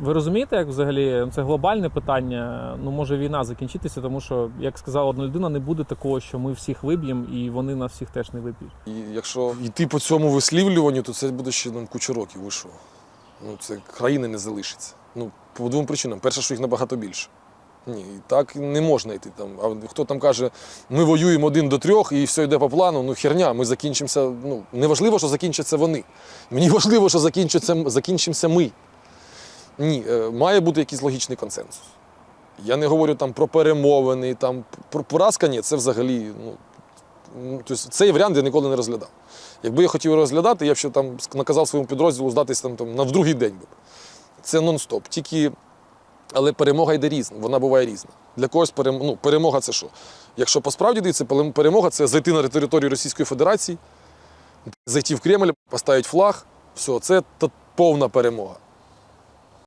Ви розумієте, як взагалі це глобальне питання? Ну може війна закінчитися, тому що, як сказала одна людина, не буде такого, що ми всіх виб'ємо, і вони нас всіх теж не виб'ють. І якщо йти по цьому вислівлюванню, то це буде ще нам кучу років. Ви що? Ну, це країни не залишиться. Ну, по двом причинам. Перше, що їх набагато більше. Ні, так не можна йти там. А хто там каже, ми воюємо один до трьох і все йде по плану, ну херня, ми закінчимося. Ну, не важливо, що закінчаться вони. Мені важливо, що закінчиться, закінчимося ми. Ні, е, має бути якийсь логічний консенсус. Я не говорю там про перемовини, там про поразка, ні, це взагалі. Ну, тобто цей варіант я ніколи не розглядав. Якби я хотів розглядати, я б ще там наказав своєму підрозділу здатися там, там, на другий день. Це нон-стоп. Тільки, але перемога йде різна, вона буває різна. Для когось перем... ну, перемога це що? Якщо по справді перемога це зайти на територію Російської Федерації, зайти в Кремль, поставити флаг, все, це повна перемога.